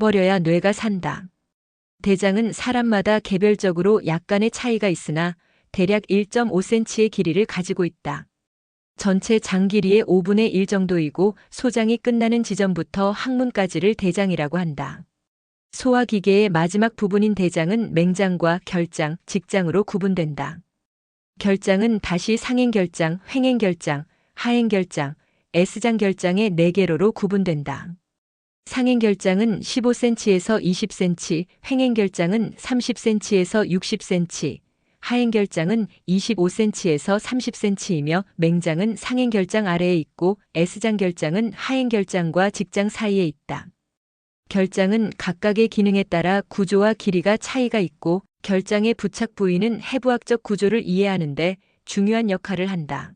버려야 뇌가 산다. 대장은 사람마다 개별적으로 약간의 차이가 있으나 대략 1.5cm의 길이를 가지고 있다. 전체 장 길이의 5분의 1 정도이고 소장이 끝나는 지점부터 항문까지를 대장이라고 한다. 소화기계의 마지막 부분인 대장은 맹장과 결장, 직장으로 구분된다. 결장은 다시 상행결장, 횡행결장, 하행결장, S장 결장의 4개로로 구분된다. 상행 결장은 15cm에서 20cm, 횡행 결장은 30cm에서 60cm, 하행 결장은 25cm에서 30cm이며 맹장은 상행 결장 아래에 있고 S장 결장은 하행 결장과 직장 사이에 있다. 결장은 각각의 기능에 따라 구조와 길이가 차이가 있고 결장의 부착 부위는 해부학적 구조를 이해하는데 중요한 역할을 한다.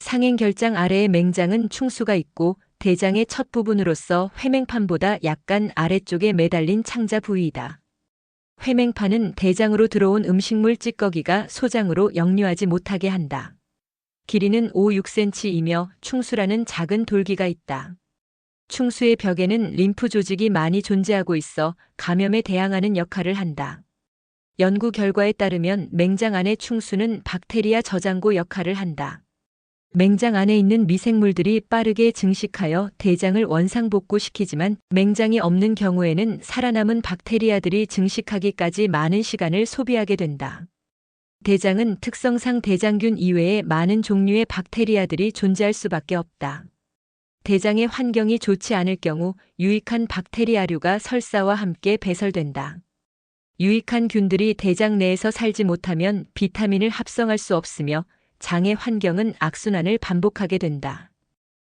상행 결장 아래의 맹장은 충수가 있고 대장의 첫 부분으로서 회맹판보다 약간 아래쪽에 매달린 창자 부위이다. 회맹판은 대장으로 들어온 음식물 찌꺼기가 소장으로 역류하지 못하게 한다. 길이는 5, 6cm이며 충수라는 작은 돌기가 있다. 충수의 벽에는 림프 조직이 많이 존재하고 있어 감염에 대항하는 역할을 한다. 연구 결과에 따르면 맹장 안의 충수는 박테리아 저장고 역할을 한다. 맹장 안에 있는 미생물들이 빠르게 증식하여 대장을 원상복구시키지만 맹장이 없는 경우에는 살아남은 박테리아들이 증식하기까지 많은 시간을 소비하게 된다. 대장은 특성상 대장균 이외에 많은 종류의 박테리아들이 존재할 수밖에 없다. 대장의 환경이 좋지 않을 경우 유익한 박테리아류가 설사와 함께 배설된다. 유익한 균들이 대장 내에서 살지 못하면 비타민을 합성할 수 없으며 장의 환경은 악순환을 반복하게 된다.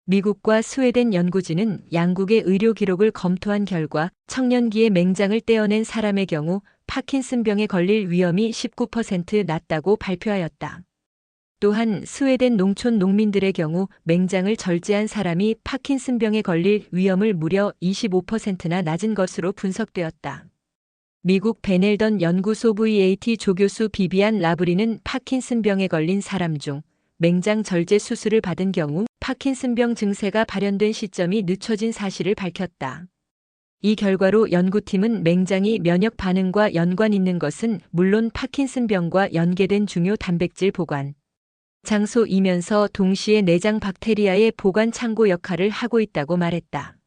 미국과 스웨덴 연구진은 양국의 의료 기록을 검토한 결과 청년기에 맹장을 떼어낸 사람의 경우 파킨슨병에 걸릴 위험이 19% 낮다고 발표하였다. 또한 스웨덴 농촌 농민들의 경우 맹장을 절제한 사람이 파킨슨병에 걸릴 위험을 무려 25%나 낮은 것으로 분석되었다. 미국 베넬던 연구소 VAT 조교수 비비안 라브리는 파킨슨병에 걸린 사람 중 맹장 절제 수술을 받은 경우 파킨슨병 증세가 발현된 시점이 늦춰진 사실을 밝혔다. 이 결과로 연구팀은 맹장이 면역 반응과 연관 있는 것은 물론 파킨슨병과 연계된 중요 단백질 보관, 장소이면서 동시에 내장 박테리아의 보관 창고 역할을 하고 있다고 말했다.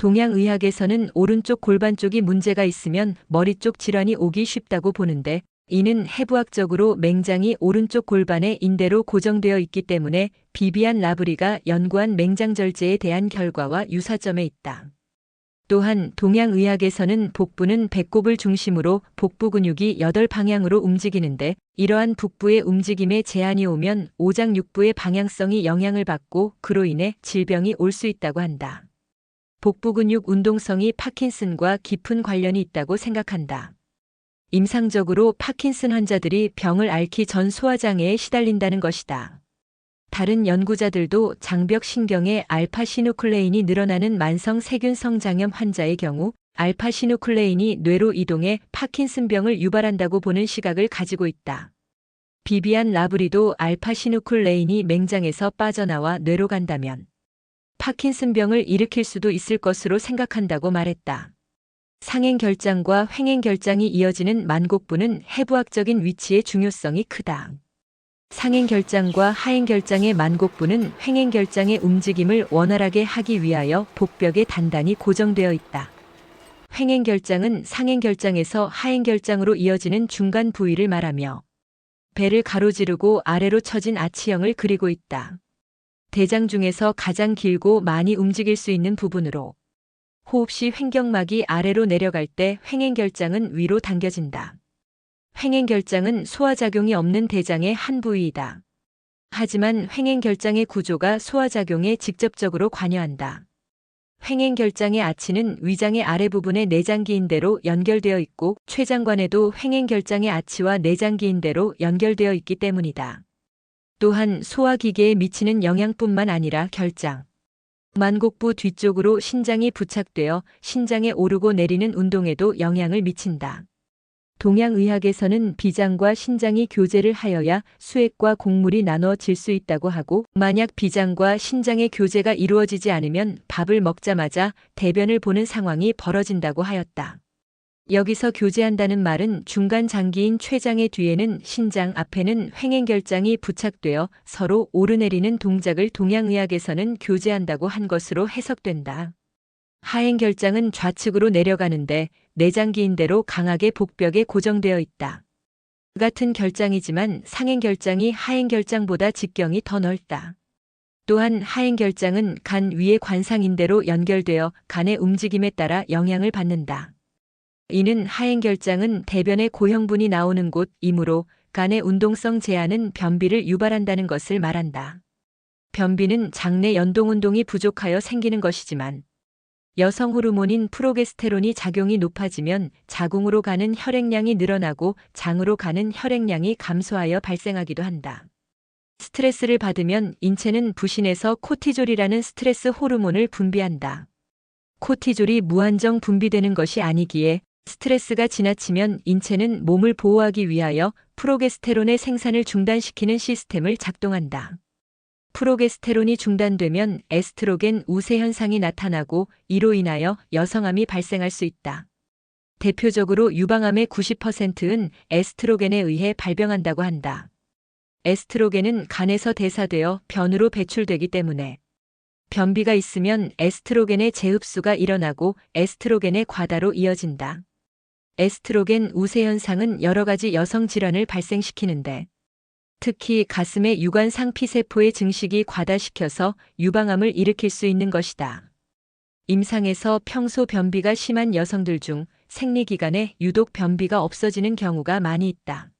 동양의학에서는 오른쪽 골반 쪽이 문제가 있으면 머리 쪽 질환이 오기 쉽다고 보는데 이는 해부학적으로 맹장이 오른쪽 골반의 인대로 고정되어 있기 때문에 비비안 라브리가 연구한 맹장 절제에 대한 결과와 유사점에 있다. 또한 동양의학에서는 복부는 배꼽을 중심으로 복부 근육이 8방향으로 움직이는데 이러한 북부의 움직임에 제한이 오면 오장육부의 방향성이 영향을 받고 그로 인해 질병이 올 수 있다고 한다. 복부 근육 운동성이 파킨슨과 깊은 관련이 있다고 생각한다. 임상적으로 파킨슨 환자들이 병을 앓기 전 소화장애에 시달린다는 것이다. 다른 연구자들도 장벽 신경의 알파 시누클레인이 늘어나는 만성 세균 성장염 환자의 경우 알파 시누클레인이 뇌로 이동해 파킨슨병을 유발한다고 보는 시각을 가지고 있다. 비비안 라브리도 알파 시누클레인이 맹장에서 빠져나와 뇌로 간다면 파킨슨병을 일으킬 수도 있을 것으로 생각한다고 말했다. 상행 결장과 횡행 결장이 이어지는 만곡부는 해부학적인 위치의 중요성이 크다. 상행 결장과 하행 결장의 만곡부는 횡행 결장의 움직임을 원활하게 하기 위하여 복벽에 단단히 고정되어 있다. 횡행 결장은 상행 결장에서 하행 결장으로 이어지는 중간 부위를 말하며 배를 가로지르고 아래로 처진 아치형을 그리고 있다. 대장 중에서 가장 길고 많이 움직일 수 있는 부분으로 호흡 시 횡격막이 아래로 내려갈 때 횡행결장은 위로 당겨진다. 횡행결장은 소화작용이 없는 대장의 한 부위이다. 하지만 횡행결장의 구조가 소화작용에 직접적으로 관여한다. 횡행결장의 아치는 위장의 아래 부분의 내장기인대로 연결되어 있고 췌장관에도 횡행결장의 아치와 내장기인대로 연결되어 있기 때문이다. 또한 소화기계에 미치는 영향뿐만 아니라 결장, 만곡부 뒤쪽으로 신장이 부착되어 신장에 오르고 내리는 운동에도 영향을 미친다. 동양의학에서는 비장과 신장이 교제를 하여야 수액과 곡물이 나눠질 수 있다고 하고 만약 비장과 신장의 교제가 이루어지지 않으면 밥을 먹자마자 대변을 보는 상황이 벌어진다고 하였다. 여기서 교제한다는 말은 중간 장기인 췌장의 뒤에는 신장 앞에는 횡행결장이 부착되어 서로 오르내리는 동작을 동양의학에서는 교제한다고 한 것으로 해석된다. 하행결장은 좌측으로 내려가는데 내장기인대로 강하게 복벽에 고정되어 있다. 같은 결장이지만 상행결장이 하행결장보다 직경이 더 넓다. 또한 하행결장은 간 위의 관상인대로 연결되어 간의 움직임에 따라 영향을 받는다. 이는 하행 결장은 대변의 고형분이 나오는 곳이므로 간의 운동성 제한은 변비를 유발한다는 것을 말한다. 변비는 장내 연동운동이 부족하여 생기는 것이지만 여성 호르몬인 프로게스테론이 작용이 높아지면 자궁으로 가는 혈액량이 늘어나고 장으로 가는 혈액량이 감소하여 발생하기도 한다. 스트레스를 받으면 인체는 부신해서 코티졸이라는 스트레스 호르몬을 분비한다. 코티졸이 무한정 분비되는 것이 아니기에 스트레스가 지나치면 인체는 몸을 보호하기 위하여 프로게스테론의 생산을 중단시키는 시스템을 작동한다. 프로게스테론이 중단되면 에스트로겐 우세 현상이 나타나고 이로 인하여 여성암이 발생할 수 있다. 대표적으로 유방암의 90%은 에스트로겐에 의해 발병한다고 한다. 에스트로겐은 간에서 대사되어 변으로 배출되기 때문에 변비가 있으면 에스트로겐의 재흡수가 일어나고 에스트로겐의 과다로 이어진다. 에스트로겐 우세 현상은 여러 가지 여성 질환을 발생시키는데 특히 가슴의 유관상 피세포의 증식이 과다시켜서 유방암을 일으킬 수 있는 것이다. 임상에서 평소 변비가 심한 여성들 중 생리기간에 유독 변비가 없어지는 경우가 많이 있다.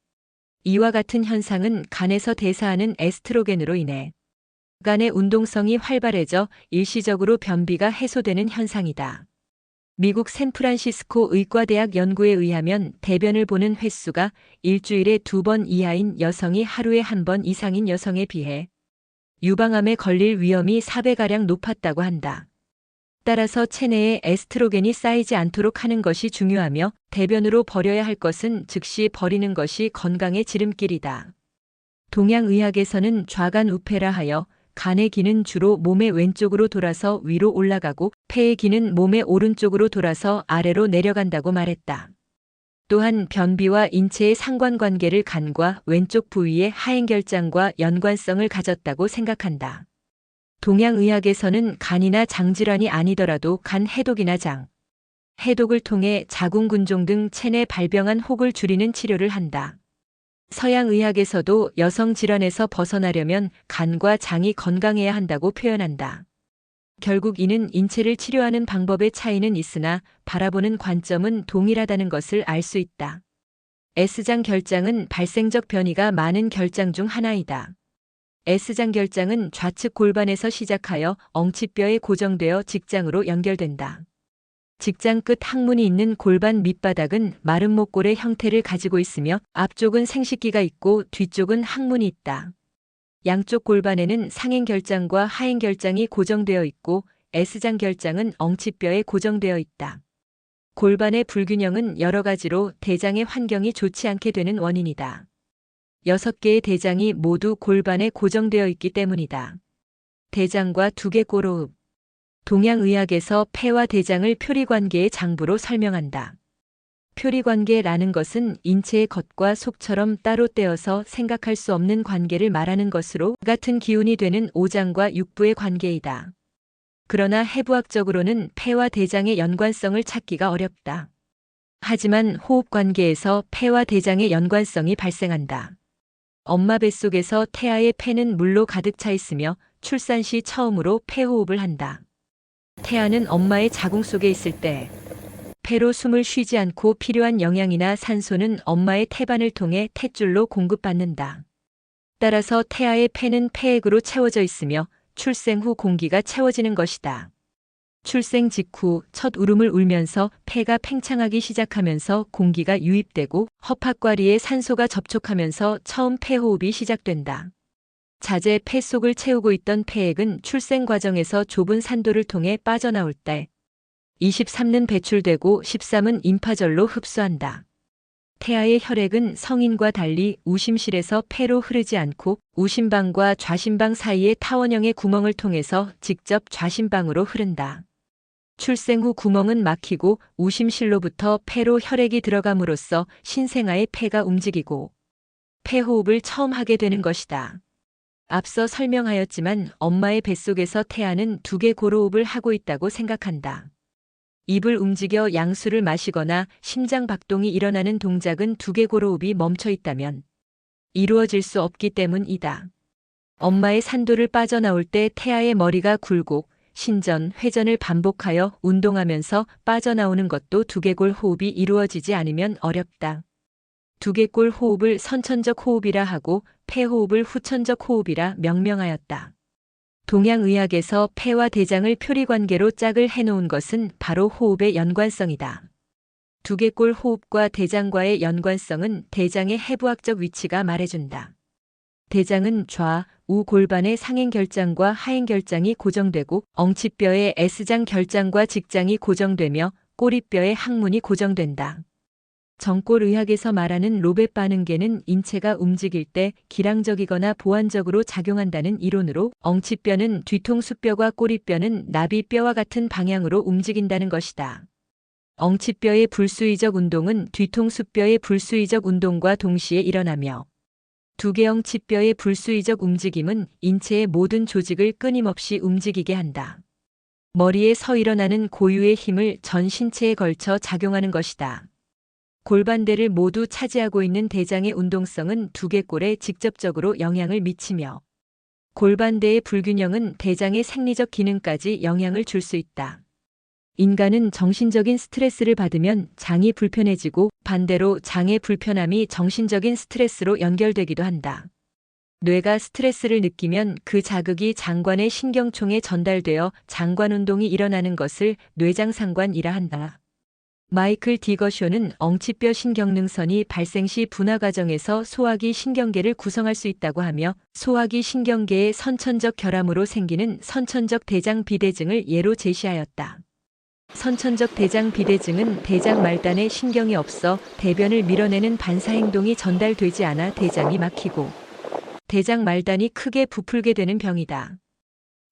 이와 같은 현상은 간에서 대사하는 에스트로겐으로 인해 간의 운동성이 활발해져 일시적으로 변비가 해소되는 현상이다. 미국 샌프란시스코 의과대학 연구에 의하면 대변을 보는 횟수가 일주일에 두 번 이하인 여성이 하루에 한 번 이상인 여성에 비해 유방암에 걸릴 위험이 4배가량 높았다고 한다. 따라서 체내에 에스트로겐이 쌓이지 않도록 하는 것이 중요하며 대변으로 버려야 할 것은 즉시 버리는 것이 건강의 지름길이다. 동양의학에서는 좌간 우페라 하여 간의 기는 주로 몸의 왼쪽으로 돌아서 위로 올라가고 폐의 기는 몸의 오른쪽으로 돌아서 아래로 내려간다고 말했다. 또한 변비와 인체의 상관관계를 간과 왼쪽 부위의 하행결장과 연관성을 가졌다고 생각한다. 동양의학에서는 간이나 장질환이 아니더라도 간 해독이나 장, 해독을 통해 자궁근종 등 체내 발병한 혹을 줄이는 치료를 한다. 서양의학에서도 여성 질환에서 벗어나려면 간과 장이 건강해야 한다고 표현한다. 결국 이는 인체를 치료하는 방법의 차이는 있으나 바라보는 관점은 동일하다는 것을 알 수 있다. S장 결장은 발생적 변이가 많은 결장 중 하나이다. S장 결장은 좌측 골반에서 시작하여 엉치뼈에 고정되어 직장으로 연결된다. 직장 끝 항문이 있는 골반 밑바닥은 마른 목골의 형태를 가지고 있으며 앞쪽은 생식기가 있고 뒤쪽은 항문이 있다. 양쪽 골반에는 상행 결장과 하행 결장이 고정되어 있고 S장 결장은 엉치뼈에 고정되어 있다. 골반의 불균형은 여러 가지로 대장의 환경이 좋지 않게 되는 원인이다. 여섯 개의 대장이 모두 골반에 고정되어 있기 때문이다. 대장과 두개 꼬로읍. 동양의학에서 폐와 대장을 표리관계의 장부로 설명한다. 표리관계라는 것은 인체의 겉과 속처럼 따로 떼어서 생각할 수 없는 관계를 말하는 것으로 같은 기운이 되는 오장과 육부의 관계이다. 그러나 해부학적으로는 폐와 대장의 연관성을 찾기가 어렵다. 하지만 호흡 관계에서 폐와 대장의 연관성이 발생한다. 엄마 뱃속에서 태아의 폐는 물로 가득 차 있으며 출산 시 처음으로 폐호흡을 한다. 태아는 엄마의 자궁 속에 있을 때 폐로 숨을 쉬지 않고 필요한 영양이나 산소는 엄마의 태반을 통해 탯줄로 공급받는다. 따라서 태아의 폐는 폐액으로 채워져 있으며 출생 후 공기가 채워지는 것이다. 출생 직후 첫 울음을 울면서 폐가 팽창하기 시작하면서 공기가 유입되고 허파과리에 산소가 접촉하면서 처음 폐호흡이 시작된다. 자재 폐 속을 채우고 있던 폐액은 출생 과정에서 좁은 산도를 통해 빠져나올 때 23는 배출되고 13은 임파절로 흡수한다. 태아의 혈액은 성인과 달리 우심실에서 폐로 흐르지 않고 우심방과 좌심방 사이의 타원형의 구멍을 통해서 직접 좌심방으로 흐른다. 출생 후 구멍은 막히고 우심실로부터 폐로 혈액이 들어감으로써 신생아의 폐가 움직이고 폐호흡을 처음 하게 되는 것이다. 앞서 설명하였지만 엄마의 뱃속에서 태아는 두 개 고로호흡을 하고 있다고 생각한다. 입을 움직여 양수를 마시거나 심장 박동이 일어나는 동작은 두 개 고로호흡이 멈춰 있다면 이루어질 수 없기 때문이다. 엄마의 산도를 빠져나올 때 태아의 머리가 굴곡, 신전, 회전을 반복하여 운동하면서 빠져나오는 것도 두개골 호흡이 이루어지지 않으면 어렵다. 두개골 호흡을 선천적 호흡이라 하고 폐호흡을 후천적 호흡이라 명명하였다. 동양의학에서 폐와 대장을 표리관계로 짝을 해놓은 것은 바로 호흡의 연관성이다. 두개골 호흡과 대장과의 연관성은 대장의 해부학적 위치가 말해준다. 대장은 좌, 우 골반의 상행결장과 하행결장이 고정되고 엉치뼈의 S장 결장과 직장이 고정되며 꼬리뼈의 항문이 고정된다. 정골의학에서 말하는 로벳 반응계는 인체가 움직일 때 기량적이거나 보완적으로 작용한다는 이론으로 엉치뼈는 뒤통수뼈와 꼬리뼈는 나비뼈와 같은 방향으로 움직인다는 것이다. 엉치뼈의 불수의적 운동은 뒤통수뼈의 불수의적 운동과 동시에 일어나며 두개엉치뼈의 불수의적 움직임은 인체의 모든 조직을 끊임없이 움직이게 한다. 머리에 서 일어나는 고유의 힘을 전 신체에 걸쳐 작용하는 것이다. 골반대를 모두 차지하고 있는 대장의 운동성은 두개골에 직접적으로 영향을 미치며 골반대의 불균형은 대장의 생리적 기능까지 영향을 줄 수 있다. 인간은 정신적인 스트레스를 받으면 장이 불편해지고 반대로 장의 불편함이 정신적인 스트레스로 연결되기도 한다. 뇌가 스트레스를 느끼면 그 자극이 장관의 신경총에 전달되어 장관 운동이 일어나는 것을 뇌장상관이라 한다. 마이클 디거쇼는 엉치뼈 신경능선이 발생 시 분화 과정에서 소화기 신경계를 구성할 수 있다고 하며 소화기 신경계의 선천적 결함으로 생기는 선천적 대장 비대증을 예로 제시하였다. 선천적 대장 비대증은 대장 말단에 신경이 없어 대변을 밀어내는 반사 행동이 전달되지 않아 대장이 막히고 대장 말단이 크게 부풀게 되는 병이다.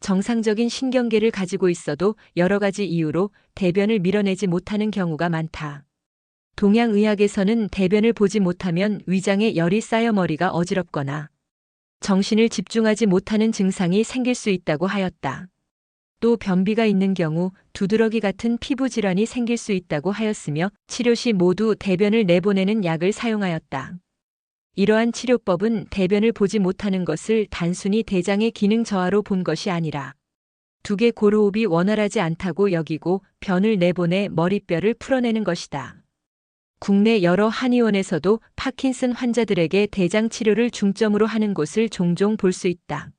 정상적인 신경계를 가지고 있어도 여러 가지 이유로 대변을 밀어내지 못하는 경우가 많다. 동양의학에서는 대변을 보지 못하면 위장에 열이 쌓여 머리가 어지럽거나 정신을 집중하지 못하는 증상이 생길 수 있다고 하였다. 또 변비가 있는 경우 두드러기 같은 피부 질환이 생길 수 있다고 하였으며 치료 시 모두 대변을 내보내는 약을 사용하였다. 이러한 치료법은 대변을 보지 못하는 것을 단순히 대장의 기능 저하로 본 것이 아니라 두개 고루호흡이 원활하지 않다고 여기고 변을 내보내 머리뼈를 풀어내는 것이다. 국내 여러 한의원에서도 파킨슨 환자들에게 대장 치료를 중점으로 하는 곳을 종종 볼 수 있다.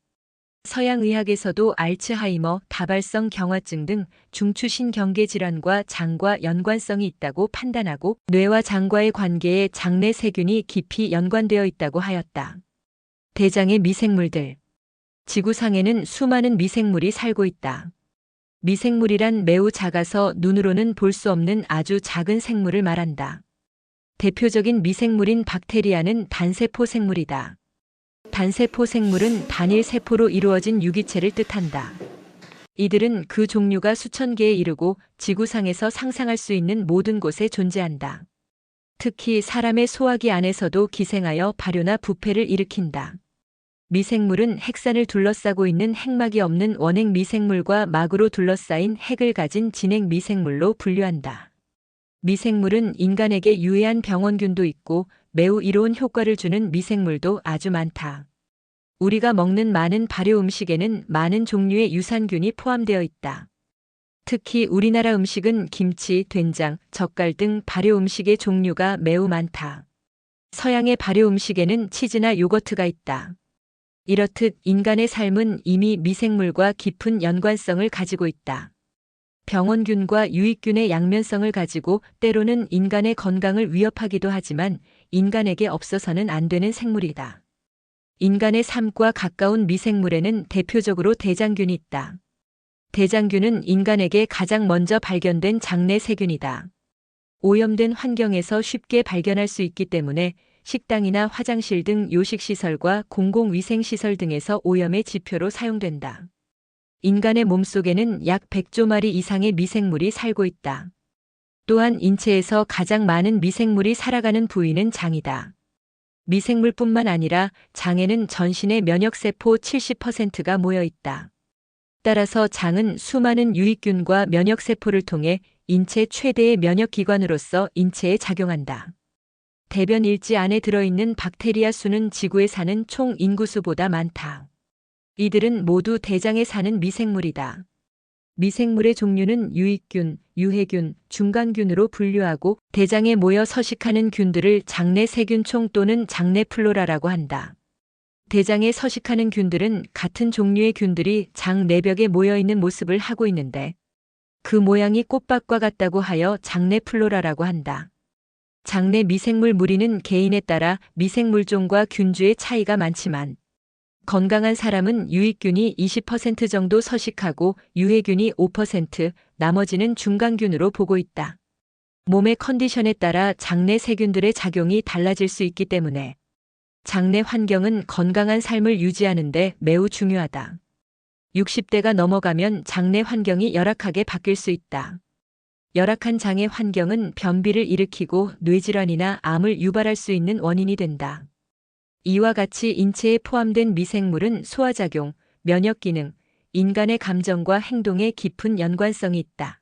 서양의학에서도 알츠하이머, 다발성 경화증 등 중추신 경계 질환과 장과 연관성이 있다고 판단하고 뇌와 장과의 관계에 장내 세균이 깊이 연관되어 있다고 하였다. 대장의 미생물들. 지구상에는 수많은 미생물이 살고 있다. 미생물이란 매우 작아서 눈으로는 볼 수 없는 아주 작은 생물을 말한다. 대표적인 미생물인 박테리아는 단세포 생물이다. 단세포 생물은 단일 세포로 이루어진 유기체를 뜻한다. 이들은 그 종류가 수천 개에 이르고 지구상에서 상상할 수 있는 모든 곳에 존재한다. 특히 사람의 소화기 안에서도 기생하여 발효나 부패를 일으킨다. 미생물은 핵산을 둘러싸고 있는 핵막이 없는 원핵 미생물과 막으로 둘러싸인 핵을 가진 진핵 미생물로 분류한다. 미생물은 인간에게 유해한 병원균도 있고 매우 이로운 효과를 주는 미생물도 아주 많다. 우리가 먹는 많은 발효 음식에는 많은 종류의 유산균이 포함되어 있다. 특히 우리나라 음식은 김치, 된장, 젓갈 등 발효 음식의 종류가 매우 많다. 서양의 발효 음식에는 치즈나 요거트가 있다. 이렇듯 인간의 삶은 이미 미생물과 깊은 연관성을 가지고 있다. 병원균과 유익균의 양면성을 가지고 때로는 인간의 건강을 위협하기도 하지만 인간에게 없어서는 안 되는 생물이다. 인간의 삶과 가까운 미생물에는 대표적으로 대장균이 있다. 대장균은 인간에게 가장 먼저 발견된 장내 세균이다. 오염된 환경에서 쉽게 발견할 수 있기 때문에 식당이나 화장실 등 요식시설과 공공위생시설 등에서 오염의 지표로 사용된다. 인간의 몸속에는 약 100조 마리 이상의 미생물이 살고 있다. 또한 인체에서 가장 많은 미생물이 살아가는 부위는 장이다. 미생물뿐만 아니라 장에는 전신의 면역세포 70%가 모여 있다. 따라서 장은 수많은 유익균과 면역세포를 통해 인체 최대의 면역기관으로서 인체에 작용한다. 대변 일지 안에 들어있는 박테리아 수는 지구에 사는 총 인구수보다 많다. 이들은 모두 대장에 사는 미생물이다. 미생물의 종류는 유익균, 유해균, 중간균으로 분류하고 대장에 모여 서식하는 균들을 장내 세균총 또는 장내 플로라라고 한다. 대장에 서식하는 균들은 같은 종류의 균들이 장 내벽에 모여 있는 모습을 하고 있는데 그 모양이 꽃밭과 같다고 하여 장내 플로라라고 한다. 장내 미생물 무리는 개인에 따라 미생물종과 균주의 차이가 많지만 건강한 사람은 유익균이 20% 정도 서식하고 유해균이 5%, 나머지는 중간균으로 보고 있다. 몸의 컨디션에 따라 장내 세균들의 작용이 달라질 수 있기 때문에 장내 환경은 건강한 삶을 유지하는데 매우 중요하다. 60대가 넘어가면 장내 환경이 열악하게 바뀔 수 있다. 열악한 장의 환경은 변비를 일으키고 뇌질환이나 암을 유발할 수 있는 원인이 된다. 이와 같이 인체에 포함된 미생물은 소화작용, 면역기능, 인간의 감정과 행동에 깊은 연관성이 있다.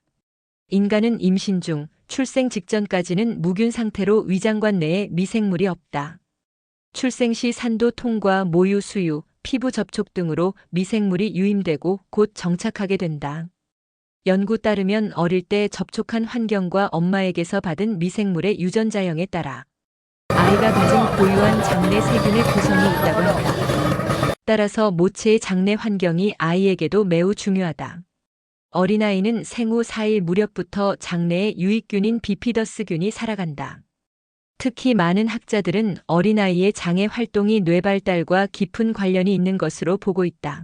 인간은 임신 중, 출생 직전까지는 무균 상태로 위장관 내에 미생물이 없다. 출생 시 산도 통과 모유 수유, 피부 접촉 등으로 미생물이 유임되고 곧 정착하게 된다. 연구 따르면 어릴 때 접촉한 환경과 엄마에게서 받은 미생물의 유전자형에 따라 아이가 가진 고유한 장내 세균의 구성이 있다고 한다. 따라서 모체의 장내 환경이 아이에게도 매우 중요하다. 어린아이는 생후 4일 무렵부터 장내에 유익균인 비피더스균이 살아간다. 특히 많은 학자들은 어린아이의 장애 활동이 뇌 발달과 깊은 관련이 있는 것으로 보고 있다.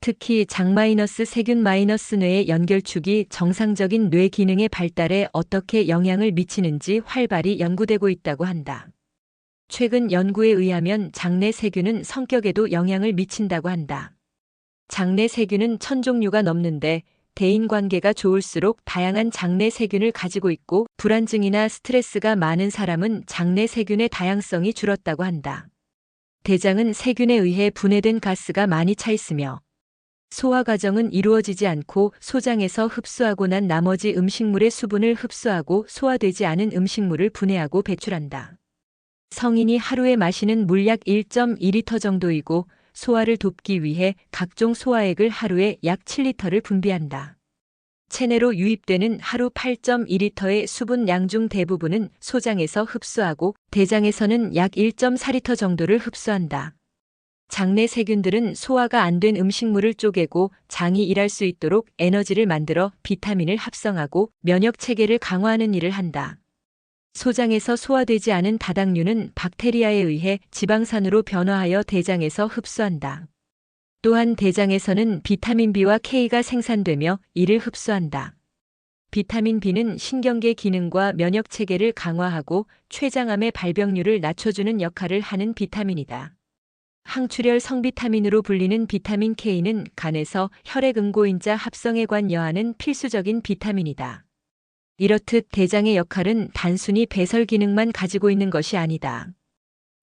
특히 장 마이너스 세균 마이너스 뇌의 연결축이 정상적인 뇌 기능의 발달에 어떻게 영향을 미치는지 활발히 연구되고 있다고 한다. 최근 연구에 의하면 장내 세균은 성격에도 영향을 미친다고 한다. 장내 세균은 천 종류가 넘는데 대인 관계가 좋을수록 다양한 장내 세균을 가지고 있고 불안증이나 스트레스가 많은 사람은 장내 세균의 다양성이 줄었다고 한다. 대장은 세균에 의해 분해된 가스가 많이 차 있으며 소화 과정은 이루어지지 않고 소장에서 흡수하고 난 나머지 음식물의 수분을 흡수하고 소화되지 않은 음식물을 분해하고 배출한다. 성인이 하루에 마시는 물약 1.2리터 정도이고 소화를 돕기 위해 각종 소화액을 하루에 약 7리터를 분비한다. 체내로 유입되는 하루 8.2리터의 수분 양 중 대부분은 소장에서 흡수하고 대장에서는 약 1.4리터 정도를 흡수한다. 장내 세균들은 소화가 안 된 음식물을 쪼개고 장이 일할 수 있도록 에너지를 만들어 비타민을 합성하고 면역 체계를 강화하는 일을 한다. 소장에서 소화되지 않은 다당류는 박테리아에 의해 지방산으로 변화하여 대장에서 흡수한다. 또한 대장에서는 비타민 B와 K가 생산되며 이를 흡수한다. 비타민 B는 신경계 기능과 면역 체계를 강화하고 췌장암의 발병률을 낮춰주는 역할을 하는 비타민이다. 항출혈 성비타민으로 불리는 비타민 K는 간에서 혈액 응고인자 합성에 관여하는 필수적인 비타민이다. 이렇듯 대장의 역할은 단순히 배설 기능만 가지고 있는 것이 아니다.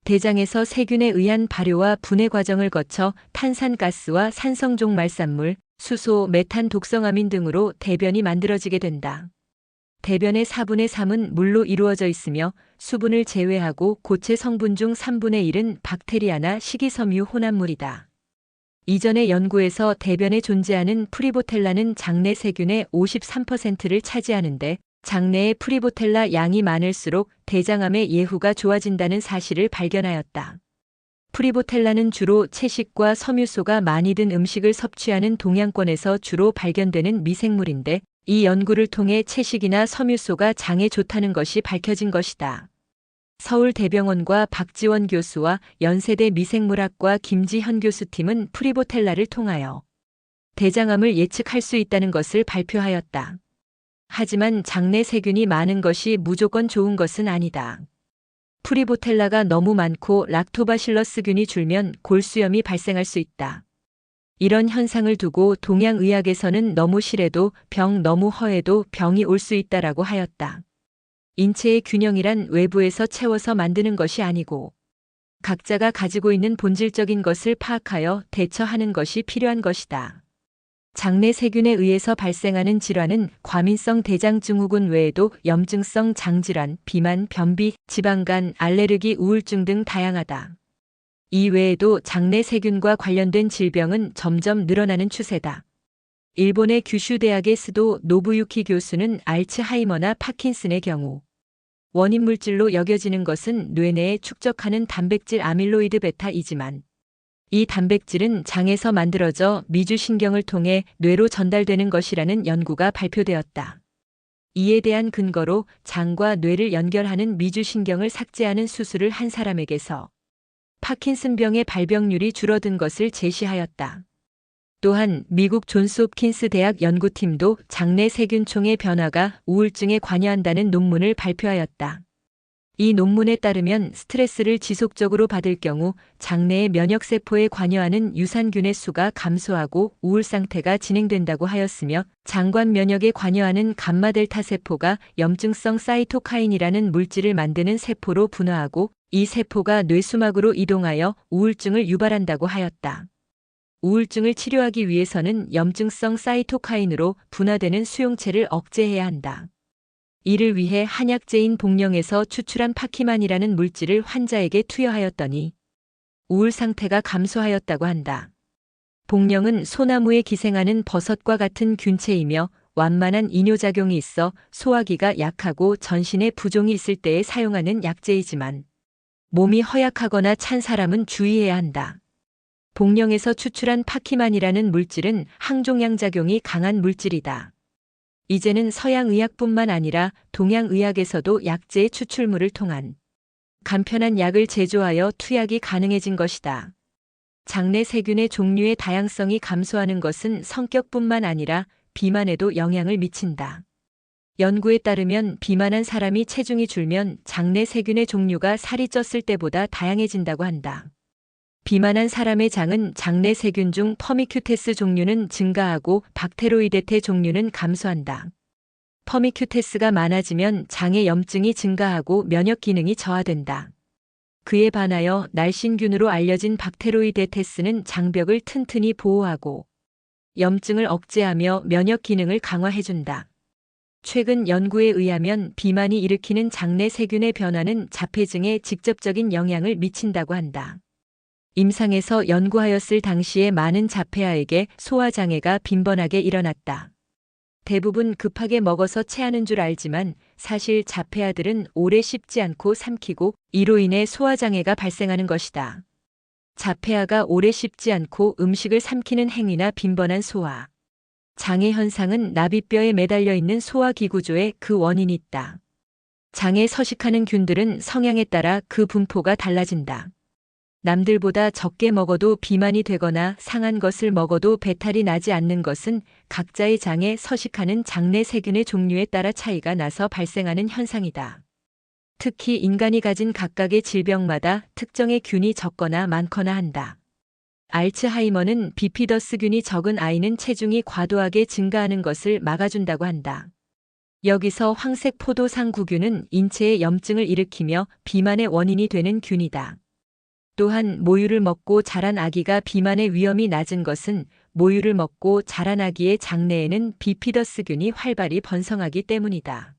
대장에서 세균에 의한 발효와 분해 과정을 거쳐 탄산가스와 산성종 말산물, 수소, 메탄 독성아민 등으로 대변이 만들어지게 된다. 대변의 4분의 3은 물로 이루어져 있으며 수분을 제외하고 고체 성분 중 3분의 1은 박테리아나 식이섬유 혼합물이다. 이전의 연구에서 대변에 존재하는 프리보텔라는 장내 세균의 53%를 차지하는데 장내의 프리보텔라 양이 많을수록 대장암의 예후가 좋아진다는 사실을 발견하였다. 프리보텔라는 주로 채식과 섬유소가 많이 든 음식을 섭취하는 동양권에서 주로 발견되는 미생물인데 이 연구를 통해 채식이나 섬유소가 장에 좋다는 것이 밝혀진 것이다. 서울대병원과 박지원 교수와 연세대 미생물학과 김지현 교수팀은 프리보텔라를 통하여 대장암을 예측할 수 있다는 것을 발표하였다. 하지만 장내 세균이 많은 것이 무조건 좋은 것은 아니다. 프리보텔라가 너무 많고 락토바실러스균이 줄면 골수염이 발생할 수 있다. 이런 현상을 두고 동양의학에서는 너무 실해도 병 너무 허해도 병이 올 수 있다라고 하였다. 인체의 균형이란 외부에서 채워서 만드는 것이 아니고 각자가 가지고 있는 본질적인 것을 파악하여 대처하는 것이 필요한 것이다. 장내 세균에 의해서 발생하는 질환은 과민성 대장증후군 외에도 염증성 장질환, 비만, 변비, 지방간, 알레르기, 우울증 등 다양하다. 이 외에도 장내 세균과 관련된 질병은 점점 늘어나는 추세다. 일본의 규슈 대학의 스도 노부유키 교수는 알츠하이머나 파킨슨의 경우 원인 물질로 여겨지는 것은 뇌내에 축적하는 단백질 아밀로이드 베타이지만 이 단백질은 장에서 만들어져 미주신경을 통해 뇌로 전달되는 것이라는 연구가 발표되었다. 이에 대한 근거로 장과 뇌를 연결하는 미주신경을 삭제하는 수술을 한 사람에게서 파킨슨병의 발병률이 줄어든 것을 제시하였다. 또한 미국 존스 홉킨스 대학 연구팀도 장내 세균총의 변화가 우울증에 관여한다는 논문을 발표하였다. 이 논문에 따르면 스트레스를 지속적으로 받을 경우 장내의 면역세포에 관여하는 유산균의 수가 감소하고 우울 상태가 진행된다고 하였으며 장관 면역에 관여하는 감마델타 세포가 염증성 사이토카인이라는 물질을 만드는 세포로 분화하고 이 세포가 뇌수막으로 이동하여 우울증을 유발한다고 하였다. 우울증을 치료하기 위해서는 염증성 사이토카인으로 분화되는 수용체를 억제해야 한다. 이를 위해 한약재인 복령에서 추출한 파키만이라는 물질을 환자에게 투여하였더니 우울 상태가 감소하였다고 한다. 복령은 소나무에 기생하는 버섯과 같은 균체이며 완만한 이뇨작용이 있어 소화기가 약하고 전신에 부종이 있을 때에 사용하는 약재이지만 몸이 허약하거나 찬 사람은 주의해야 한다. 복령에서 추출한 파키만이라는 물질은 항종양 작용이 강한 물질이다. 이제는 서양 의학뿐만 아니라 동양 의학에서도 약재의 추출물을 통한 간편한 약을 제조하여 투약이 가능해진 것이다. 장내 세균의 종류의 다양성이 감소하는 것은 성격뿐만 아니라 비만에도 영향을 미친다. 연구에 따르면 비만한 사람이 체중이 줄면 장내 세균의 종류가 살이 쪘을 때보다 다양해진다고 한다. 비만한 사람의 장은 장내 세균 중 퍼미큐테스 종류는 증가하고 박테로이데테 종류는 감소한다. 퍼미큐테스가 많아지면 장의 염증이 증가하고 면역 기능이 저하된다. 그에 반하여 날씬균으로 알려진 박테로이데테스는 장벽을 튼튼히 보호하고 염증을 억제하며 면역 기능을 강화해준다. 최근 연구에 의하면 비만이 일으키는 장내 세균의 변화는 자폐증에 직접적인 영향을 미친다고 한다. 임상에서 연구하였을 당시에 많은 자폐아에게 소화장애가 빈번하게 일어났다. 대부분 급하게 먹어서 체하는 줄 알지만 사실 자폐아들은 오래 씹지 않고 삼키고 이로 인해 소화장애가 발생하는 것이다. 자폐아가 오래 씹지 않고 음식을 삼키는 행위나 빈번한 소화. 장애 현상은 나비뼈에 매달려 있는 소화기 구조에 그 원인이 있다. 장에 서식하는 균들은 성향에 따라 그 분포가 달라진다. 남들보다 적게 먹어도 비만이 되거나 상한 것을 먹어도 배탈이 나지 않는 것은 각자의 장에 서식하는 장내 세균의 종류에 따라 차이가 나서 발생하는 현상이다. 특히 인간이 가진 각각의 질병마다 특정의 균이 적거나 많거나 한다. 알츠하이머는 비피더스균이 적은 아이는 체중이 과도하게 증가하는 것을 막아준다고 한다. 여기서 황색 포도상구균은 인체에 염증을 일으키며 비만의 원인이 되는 균이다. 또한 모유를 먹고 자란 아기가 비만의 위험이 낮은 것은 모유를 먹고 자란 아기의 장내에는 비피더스균이 활발히 번성하기 때문이다.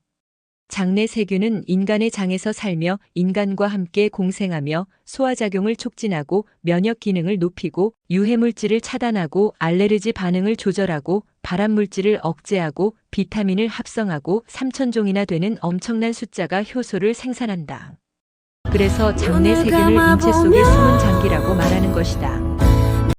장내 세균은 인간의 장에서 살며 인간과 함께 공생하며 소화작용을 촉진하고 면역 기능을 높이고 유해물질을 차단하고 알레르기 반응을 조절하고 발암물질을 억제하고 비타민을 합성하고 3천종이나 되는 엄청난 숫자가 효소를 생산한다. 그래서 장내 세균을 인체 속의 숨은 장기라고 말하는 것이다.